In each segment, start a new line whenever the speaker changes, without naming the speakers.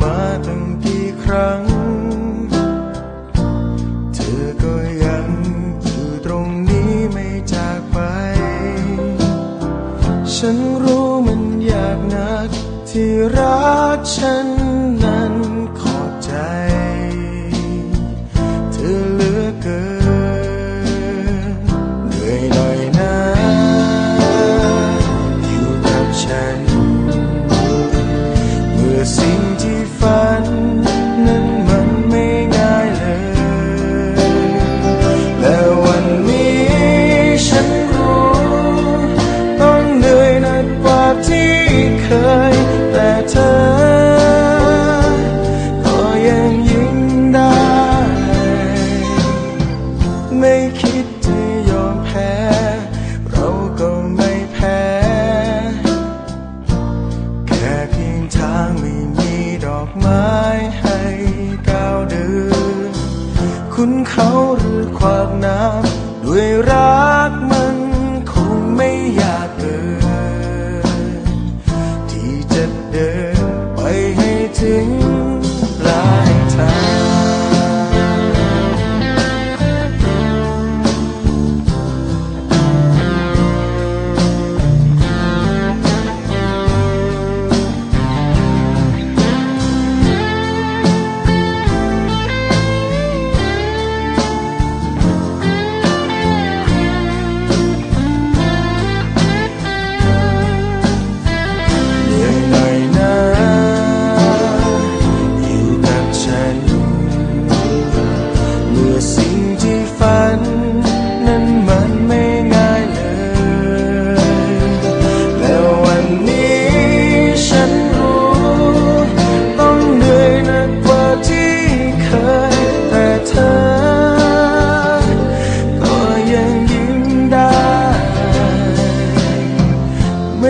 มาตั้งกี่ครั้ง เธอก็ยังอยู่ตรงนี้ไม่จากไป ฉันรู้มันยากนักที่รักฉันนั้นายให้ก้าวเดิน คุณเขาหรือความน้ำด้วยรักมันคงไม่อยากเกิน ที่จะเดินไปให้ถึง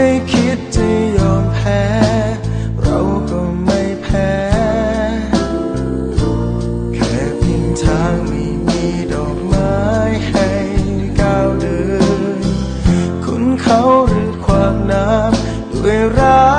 ไม่คิดจะยอมแพ้ เราก็ไม่แพ้ แค่เพียงทางไม่มีดอกไม้ให้ก้าวเดิน คุณเขาหรือความน้ำด้วยรัก